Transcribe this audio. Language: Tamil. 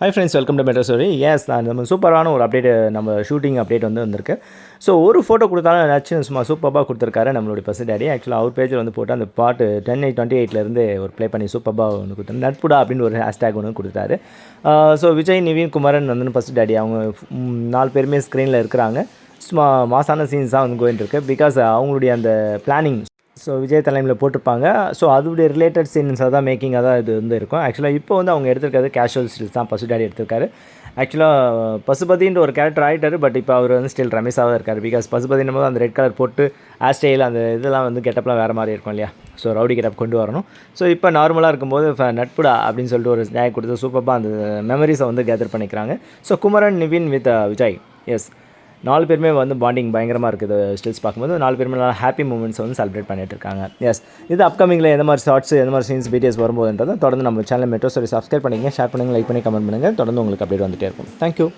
Hi friends welcome to metro story yes நான் நம்ம சூப்பரான ஒரு அப்டேட் நம்ம ஷூட்டிங் அப்டேட் வந்து வந்திருக்கு. ஸோ ஒரு ஃபோட்டோ கொடுத்தாலும் நச்சு சும்மா சூப்பராக கொடுத்துருக்காரு நம்மளுடைய பர்சன் டேடி ஆக்சுவலாக அவர் பேஜில் வந்து போட்டு அந்த பாட்டு டென் எயிட் டுவெண்ட்டி எயிட்லேருந்து ஒரு ப்ளே பண்ணி சூப்பராக ஒன்று கொடுத்தாரு நட்புடா அப்படின்னு ஒரு ஹேஷ்டேக் ஒன்று கொடுத்தாரு ஸோ விஜய் நிவின் குமரன் வந்து ஃபஸ்ட் டேடி அவங்க நாலு பேருமே ஸ்க்ரீனில் இருக்கிறாங்க. சும்மா மாசான சீன்ஸ் தான் வந்து கோயின் இருக்கு. பிகாஸ் அவங்களுடைய அந்த பிளானிங் ஸோ விஜய் தலைமையில் போட்டிருப்பாங்க. ஸோ அதோடைய ரிலேட்டட் சீன்ஸாக தான் மேக்கிங்காக தான் இது வந்து இருக்கும். ஆக்சுவலாக இப்போ வந்து அவங்க எடுத்திருக்கிறது கேஷுவல் ஸ்டில்ஸ் தான். பசு டேடி எடுத்திருக்காரு. ஆக்சுவலாக பசுபதின்ற ஒரு கேரக்டர் ஆகிட்டார் பட் இப்போ அவர் வந்து ஸ்டில் ரமேஷாக தான் இருக்கார். பிகாஸ் பசுபதினும் போது அந்த ரெட் கலர் போட்டு ஹேர் ஸ்டைல் அந்த இதெல்லாம் வந்து கெட்டப்லாம் வேறு மாதிரி இருக்கும் இல்லையா? ஸோ ரவுடி கெட்டப் கொண்டு வரணும். ஸோ இப்போ நார்மலாக இருக்கும்போது இப்போ நட்புடா அப்படின்னு சொல்லிட்டு ஒரு ஸ்நாக் கொடுத்து சூப்பராக அந்த மெமரிஸை வந்து கேதர் பண்ணிக்கிறாங்க. So Kumaran Nivin with Vijay. Yes நாலு பேருமே வந்து பாண்டிங் பயங்கரமாக இருக்குது ஸ்டில்ஸ் பார்க்கும்போது. நாலு பேருமே நல்லா ஹாப்பி மூமெண்ட்ஸ் வந்து செலிப்ரேட் பண்ணிட்டு இருக்காங்க. எஸ் இது அப்கமிங்கில் எந்த மாதிரி ஷார்ட்ஸ் எந்த மாதிரி சீன்ஸ் வீடியோஸ் வரும்போதுன்றதை தொடர்ந்து நம்ம சேனல் மெட்ரோ ஸ்டோரி சப்ஸ்கிரைப் பண்ணிங்க ஷேர் பண்ணுங்கள் லைக் பண்ணி கமெண்ட் பண்ணுங்கள் தொடர்ந்து உங்களுக்கு அப்டேட் வந்துட்டே இருக்கும். தேங்க்யூ